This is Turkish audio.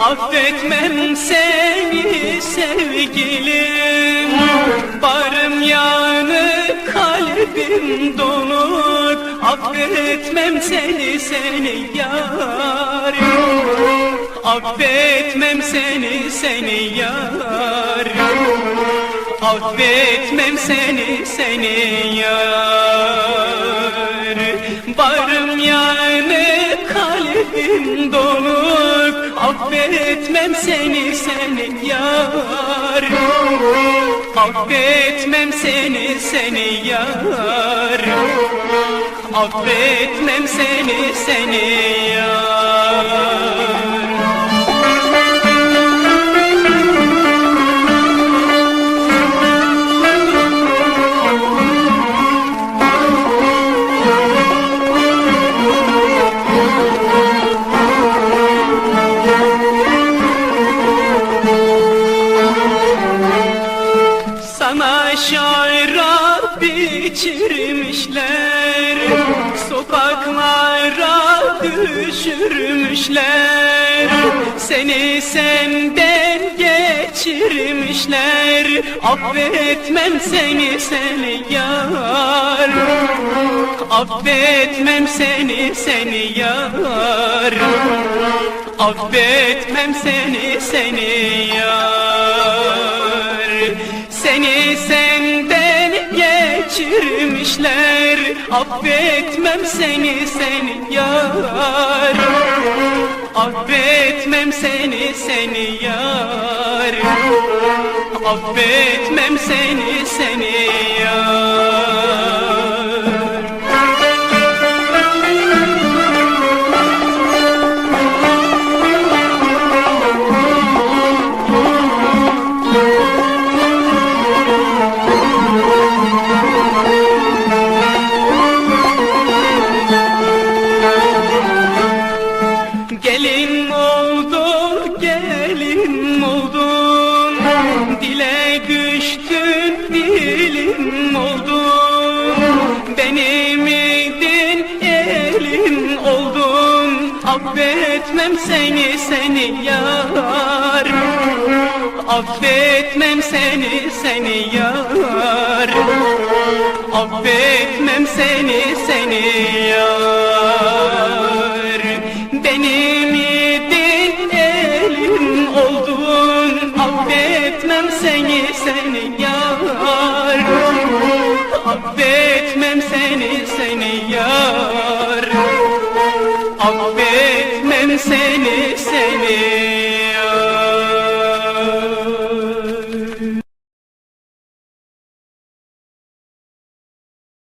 Affetmem seni sevgilim. Barım yanık kalbim donuk. Affetmem seni seni yar Affetmem seni seni yar Affetmem seni seni yar donuk Affetmem seni seni yar. Affetmem seni seni yar. Affetmem seni seni yar Sana şaira biçirmişler. Sokaklara düşürmüşler. Seni senden geçirmişler. Affetmem seni seni yar. Affetmem seni seni yar. Affetmem seni seni yar Affetmem seni seni yar. Affetmem seni seni yar. Affetmem seni seni yar Gelin oldun, gelin oldun. Dile düştün, dilim oldun. Benim idin, elin oldun. Affetmem seni, seni yar. Affetmem seni, seni yar. Affetmem seni, seni Affetmem seni, seni yar. Affetmem seni, seni yar. Affetmem seni, seni